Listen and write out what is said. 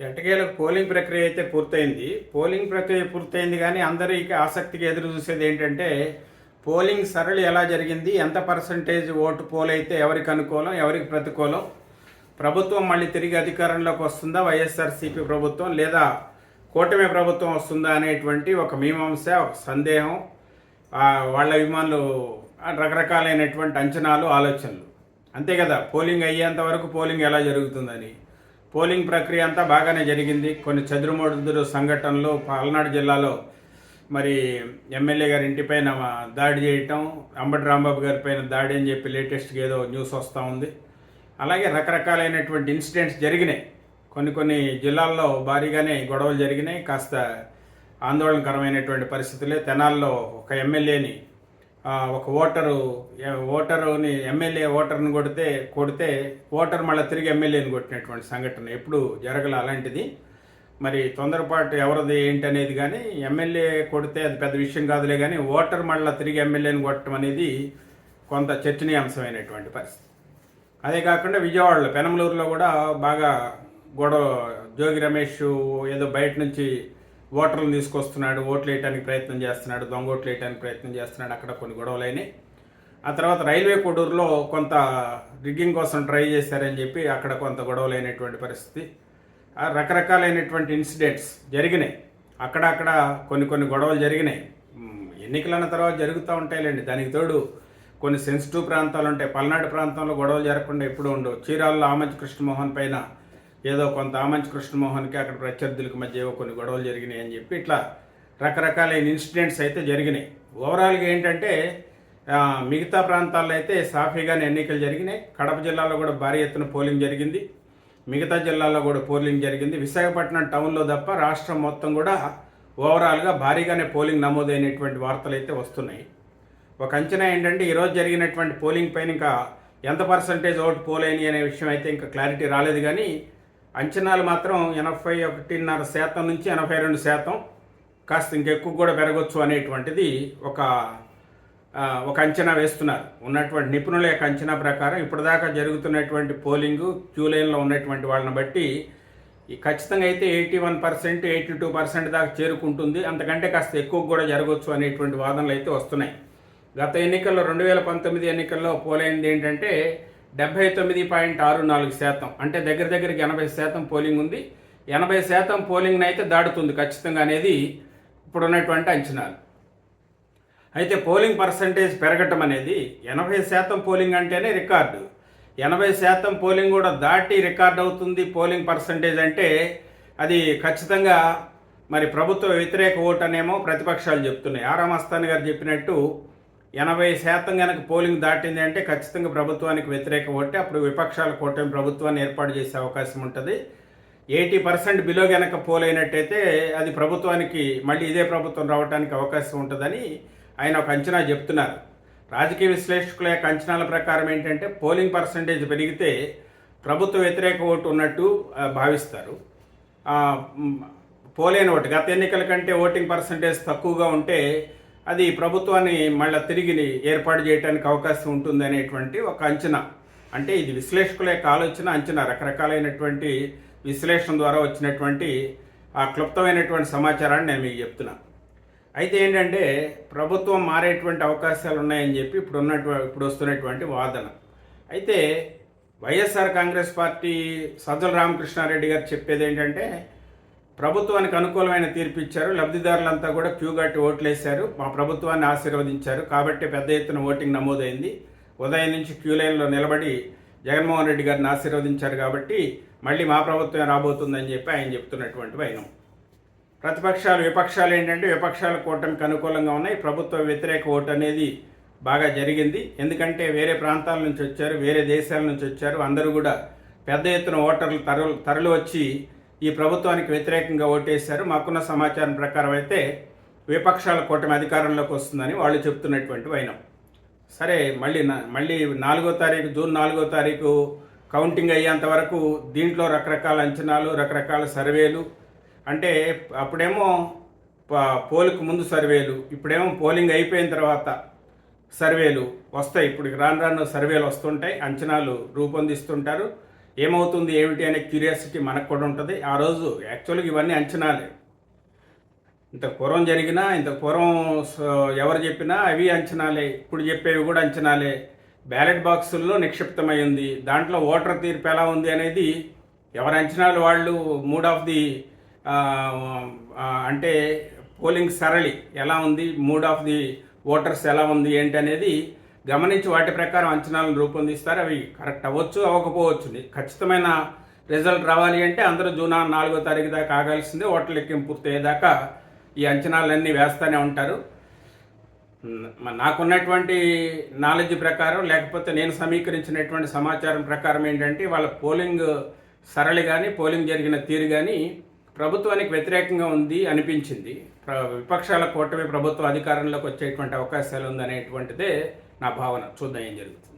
ఎట్టకేలకు పోలింగ్ ప్రక్రియ అయితే పూర్తయింది. పోలింగ్ ప్రక్రియ పూర్తయింది కానీ అందరికి ఆసక్తిగా ఎదురు చూసేది ఏంటంటే పోలింగ్ సరళి ఎలా జరిగింది? ఎంత పర్సంటేజ్ ఓటు పోల్ అయితే ఎవరికి అనుకూలం ఎవరికి ప్రతికూలం? ప్రభుత్వం మళ్ళీ తిరిగి అధికారంలోకి వస్తుందా? వైఎస్ఆర్సీపీ ప్రభుత్వం లేదా కూటమి ప్రభుత్వం వస్తుందా అనేటువంటి ఒక మీమాంస ఒక సందేహం వాళ్ళ అభిమానులు రకరకాలైనటువంటి అంచనాలు ఆలోచనలు. అంతే కదా? పోలింగ్ అయ్యేంత వరకు పోలింగ్ ఎలా జరుగుతుందని. పోలింగ్ ప్రక్రియ అంతా బాగానే జరిగింది. కొన్ని చదురుమడుదురు సంఘటనలు పల్నాడు జిల్లాలో మరి ఎమ్మెల్యే గారి ఇంటిపైన దాడి చేయటం అంబటి రాంబాబు గారి పైన దాడి అని చెప్పి లేటెస్ట్గా ఏదో న్యూస్ వస్తూ ఉంది. అలాగే రకరకాలైనటువంటి ఇన్సిడెంట్స్ జరిగినాయి. కొన్ని కొన్ని జిల్లాల్లో భారీగానే గొడవలు జరిగినాయి. కాస్త ఆందోళనకరమైనటువంటి పరిస్థితులే. తెనాల్లో ఒక ఎమ్మెల్యేని ఒక ఓటరు ఓటరుని ఎమ్మెల్యే ఓటర్ని కొడితే కొడితే ఓటర్ మళ్ళీ తిరిగి ఎమ్మెల్యేని కొట్టినటువంటి సంఘటన ఎప్పుడు జరగల అలాంటిది. మరి తొందరపాటు ఎవరిది ఏంటి అనేది కానీ ఎమ్మెల్యే కొడితే అది పెద్ద విషయం కాదులే కానీ ఓటర్ మళ్ళీ తిరిగి ఎమ్మెల్యేని కొట్టడం అనేది కొంత చర్చనీయాంశమైనటువంటి పరిస్థితి. అదే కాకుండా విజయవాడలో పెనమలూరులో కూడా బాగా గొడవ జోగి రమేష్ ఏదో బయట నుంచి ఓటర్లు తీసుకొస్తున్నాడు ఓట్లు వేయడానికి ప్రయత్నం చేస్తున్నాడు దొంగ ఓట్లు వేయడానికి ప్రయత్నం చేస్తున్నాడు అక్కడ కొన్ని గొడవలైనాయి ఆ తర్వాత రైల్వే కొడూరులో కొంత రిగ్గింగ్ కోసం ట్రై చేశారని చెప్పి అక్కడ కొంత గొడవలైనటువంటి పరిస్థితి. ఆ రకరకాలైనటువంటి ఇన్సిడెంట్స్ జరిగినాయి. అక్కడక్కడ కొన్ని కొన్ని గొడవలు జరిగినాయి. ఎన్నికలన్న తర్వాత జరుగుతూ ఉంటాయిలేండి. దానికి తోడు కొన్ని సెన్సిటివ్ ప్రాంతాలు ఉంటాయి. పల్నాడు ప్రాంతంలో గొడవలు జరగకుండా ఎప్పుడూ ఉండవు. చీరాల్లో ఆమంచి కృష్ణమోహన్ పైన ఏదో కొంత ఆమంచి కృష్ణమోహన్కి అక్కడ ప్రత్యర్థులకు మధ్య ఏవో కొన్ని గొడవలు జరిగినాయి అని చెప్పి ఇట్లా రకరకాలైన ఇన్సిడెంట్స్ అయితే జరిగినాయి. ఓవరాల్గా ఏంటంటే మిగతా ప్రాంతాల్లో అయితే సాఫీగానే ఎన్నికలు జరిగినాయి. కడప జిల్లాలో కూడా భారీ ఎత్తున పోలింగ్ జరిగింది. మిగతా జిల్లాల్లో కూడా పోలింగ్ జరిగింది. విశాఖపట్నం టౌన్లో తప్ప రాష్ట్రం మొత్తం కూడా ఓవరాల్గా భారీగానే పోలింగ్ నమోదైనటువంటి వార్తలు అయితే వస్తున్నాయి. ఒక అంచనా ఏంటంటే ఈరోజు జరిగినటువంటి పోలింగ్ పైన ఇంకా ఎంత పర్సంటేజ్ ఓటు పోలేని అనే విషయం అయితే ఇంకా క్లారిటీ రాలేదు కానీ అంచనాలు మాత్రం ఎనభై ఒకటిన్నర శాతం నుంచి ఎనభై రెండు శాతం కాస్త ఇంకెక్కువ కూడా పెరగచ్చు అనేటువంటిది ఒక ఒక అంచనా వేస్తున్నారు. ఉన్నటువంటి నిపుణుల యొక్క అంచనా ప్రకారం ఇప్పటిదాకా జరుగుతున్నటువంటి పోలింగు క్యూ లైన్లో ఉన్నటువంటి వాళ్ళని బట్టి ఈ ఖచ్చితంగా అయితే eighty one percent eighty two percent దాకా చేరుకుంటుంది. అంతకంటే కాస్త ఎక్కువ కూడా జరగవచ్చు అనేటువంటి వాదనలు అయితే వస్తున్నాయి. గత ఎన్నికల్లో రెండు వేల పంతొమ్మిది ఎన్నికల్లో పోలైంది ఏంటంటే డెబ్బై తొమ్మిది పాయింట్ ఆరు నాలుగు శాతం. అంటే దగ్గర దగ్గరికి ఎనభై శాతం పోలింగ్ ఉంది. ఎనభై శాతం పోలింగ్ని అయితే దాటుతుంది ఖచ్చితంగా అనేది ఇప్పుడున్నటువంటి అంచనాలు. అయితే పోలింగ్ పర్సంటేజ్ పెరగటం అనేది ఎనభై శాతం పోలింగ్ అంటేనే రికార్డు. ఎనభై శాతం పోలింగ్ కూడా దాటి రికార్డ్ అవుతుంది పోలింగ్ పర్సంటేజ్ అంటే అది ఖచ్చితంగా మరి ప్రభుత్వ వ్యతిరేక ఓటు అనేమో ప్రతిపక్షాలు చెప్తున్నాయి. ఆరామస్తాన్ గారు చెప్పినట్టు ఎనభై శాతం కనుక పోలింగ్ దాటింది అంటే ఖచ్చితంగా ప్రభుత్వానికి వ్యతిరేక ఓటే అప్పుడు విపక్షాల కూటమి ప్రభుత్వాన్ని ఏర్పాటు చేసే అవకాశం ఉంటుంది. ఎయిటీ పర్సెంట్ బిలో గనక పోలైనట్టయితే అది ప్రభుత్వానికి మళ్ళీ ఇదే ప్రభుత్వం రావడానికి అవకాశం ఉంటుందని ఆయన ఒక అంచనా చెప్తున్నారు. రాజకీయ విశ్లేషకుల యొక్క అంచనాల ప్రకారం ఏంటంటే పోలింగ్ పర్సంటేజ్ పెరిగితే ప్రభుత్వ వ్యతిరేక ఓటు ఉన్నట్టు భావిస్తారు. పోలేని ఓటు గత ఎన్నికల కంటే ఓటింగ్ పర్సంటేజ్ తక్కువగా ఉంటే అది ప్రభుత్వాన్ని మళ్ళీ తిరిగి ఏర్పాటు చేయడానికి అవకాశం ఉంటుంది అనేటువంటి ఒక అంచనా. అంటే ఇది విశ్లేషకుల యొక్క ఆలోచన అంచనా. రకరకాలైనటువంటి విశ్లేషణ ద్వారా వచ్చినటువంటి ఆ క్లుప్తమైనటువంటి సమాచారాన్ని నేను మీకు చెప్తున్నా. అయితే ఏంటంటే ప్రభుత్వం మారేటువంటి అవకాశాలు ఉన్నాయని చెప్పి ఇప్పుడు ఉన్నటువంటి ఇప్పుడు వస్తున్నటువంటి వాదన. అయితే వైఎస్ఆర్ కాంగ్రెస్ పార్టీ సజ్జల రామకృష్ణారెడ్డి గారు చెప్పేది ఏంటంటే ప్రభుత్వానికి అనుకూలమైన తీర్పు ఇచ్చారు. లబ్ధిదారులంతా కూడా క్యూ కట్టి ఓట్లేశారు. మా ప్రభుత్వాన్ని ఆశీర్వదించారు. కాబట్టి పెద్ద ఎత్తున ఓటింగ్ నమోదైంది. ఉదయం నుంచి క్యూ లైన్లో నిలబడి జగన్మోహన్ రెడ్డి గారిని ఆశీర్వదించారు కాబట్టి మళ్ళీ మా ప్రభుత్వం రాబోతుందని చెప్పి ఆయన చెప్తున్నటువంటి వైనం. ప్రతిపక్షాలు విపక్షాలు ఏంటంటే విపక్షాల కూటమికి అనుకూలంగా ఉన్నాయి. ప్రభుత్వ వ్యతిరేక ఓటు అనేది బాగా జరిగింది. ఎందుకంటే వేరే ప్రాంతాల నుంచి వచ్చారు వేరే దేశాల నుంచి వచ్చారు. అందరూ కూడా పెద్ద ఎత్తున ఓటర్లు తరలి తరలి వచ్చి ఈ ప్రభుత్వానికి వ్యతిరేకంగా ఓటేశారు. మాకున్న సమాచారం ప్రకారం అయితే విపక్షాల కూటమి అధికారంలోకి వస్తుందని వాళ్ళు చెప్తున్నటువంటి వైనం. సరే మళ్ళీ మళ్ళీ నాలుగో తారీఖు జూన్ నాలుగో తారీఖు కౌంటింగ్ అయ్యేంత వరకు దీంట్లో రకరకాల అంచనాలు రకరకాల సర్వేలు. అంటే అప్పుడేమో ప- పోలుకు ముందు సర్వేలు ఇప్పుడేమో పోలింగ్ అయిపోయిన తర్వాత సర్వేలు వస్తాయి. ఇప్పుడు రాను రాను సర్వేలు వస్తుంటాయి అంచనాలు రూపొందిస్తుంటారు. ఏమవుతుంది ఏమిటి అనే క్యూరియాసిటీ మనకు కూడా ఉంటుంది. ఆ రోజు యాక్చువల్గా ఇవన్నీ అంచనాలే. ఇంత పూర్వం జరిగినా ఇంత పూర్వం ఎవరు చెప్పినా అవి అంచనాలే. ఇప్పుడు చెప్పేవి కూడా అంచనాలే. బ్యాలెట్ బాక్సుల్లో నిక్షిప్తమై ఉంది దాంట్లో ఓటర్ తీర్పు ఎలా ఉంది అనేది ఎవరి అంచనాలు వాళ్ళు మూడ్ ఆఫ్ ది అంటే పోలింగ్ సరళి ఎలా ఉంది మూడ్ ఆఫ్ ది ఓటర్స్ ఎలా ఉంది ఏంటి అనేది గమనించి వాటి ప్రకారం అంచనాలను రూపొందిస్తారు. అవి కరెక్ట్ అవ్వచ్చు అవ్వకపోవచ్చు. ఖచ్చితమైన రిజల్ట్ రావాలి అంటే అందరూ జూన్ నాలుగో తారీఖు దాకా ఆగాల్సిందే. ఓట్ల లెక్కింపు పూర్తయ్యేదాకా ఈ అంచనాలన్నీ వేస్తూనే ఉంటారు. నాకున్నటువంటి నాలెడ్జ్ ప్రకారం లేకపోతే నేను సమీకరించినటువంటి సమాచారం ప్రకారం ఏంటంటే వాళ్ళ పోలింగ్ సరళి కానీ పోలింగ్ జరిగిన తీరు కానీ ప్రభుత్వానికి వ్యతిరేకంగా ఉంది అనిపించింది. ప్ర- విపక్షాల కూటమి ప్రభుత్వం అధికారంలోకి వచ్చేటువంటి అవకాశాలు ఉందనేటువంటిదే నా భావన చూద్దాం ఏం జరుగుతుంది?